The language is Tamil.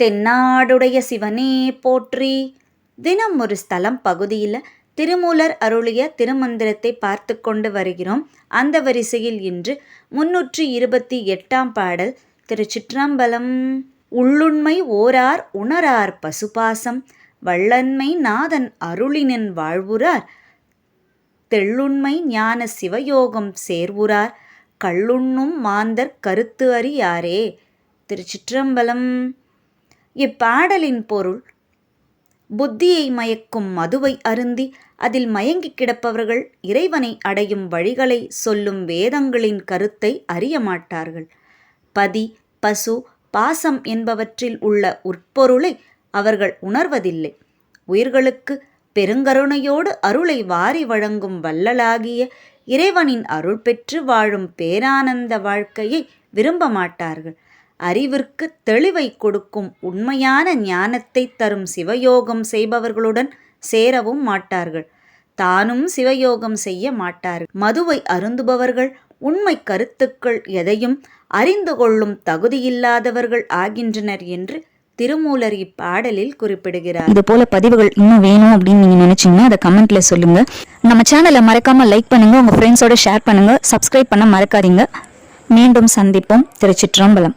தென்னாடுடைய சிவனே போற்றி. தினம் ஒரு ஸ்தலம் பகுதியில் திருமூலர் அருளிய திருமந்திரத்தை பார்த்து கொண்டு வருகிறோம். அந்த வரிசையில் இன்று முன்னூற்றி இருபத்தி எட்டாம் பாடல் திருச்சிற்றம்பலம். உள்ளுண்மை ஓரார் உணரார் பசுபாசம் வள்ளன்மை நாதன் அருளினின் வாழ்வுரார் தெள்ளுண்மை ஞான சிவயோகம் சேர்வுறார் கள்ளுண்ணும் மாந்தர் கருத்து அறியாரே. திருச்சிற்றம்பலம். இப்பாடலின் பொருள் புத்தியை மயக்கும் மதுவை அருந்தி அதில் மயங்கி கிடப்பவர்கள் இறைவனை அடையும் வழிகளை சொல்லும் வேதங்களின் கருத்தை அறிய மாட்டார்கள். பதி பசு பாசம் என்பவற்றில் உள்ள உட்பொருளை அவர்கள் உணர்வதில்லை. உயிர்களுக்கு பெருங்கருணையோடு அருளை வாரி வழங்கும் வள்ளலாகிய இறைவனின் அருள் பெற்று வாழும் பேரானந்த வாழ்க்கையை விரும்ப மாட்டார்கள். அறிவிற்கு தெளிவை கொடுக்கும் உண்மையான ஞானத்தை தரும் சிவயோகம் செய்பவர்களுடன் சேரவும் மாட்டார்கள். தானும் சிவயோகம் செய்ய மாட்டார்கள். மதுவை அருந்துபவர்கள் உண்மை கருத்துக்கள் எதையும் அறிந்து கொள்ளும் தகுதியில்லாதவர்கள் ஆகின்றனர் என்று திருமூலர் இப்பாடலில் குறிப்பிடுகிறார். இது போல பதிவுகள் இன்னும் வேணும் அப்படின்னு நீங்க நினைச்சீங்கன்னா அதை கமெண்ட்ல சொல்லுங்க. நம்ம சேனலை மறக்காம லைக் பண்ணுங்க உங்க ஃப்ரெண்ட்ஸோட ஷேர் பண்ணுங்க சப்ஸ்கிரைப் பண்ண மறக்காதீங்க. மீண்டும் சந்திப்போம். திருச்சிற்றம்பலம்.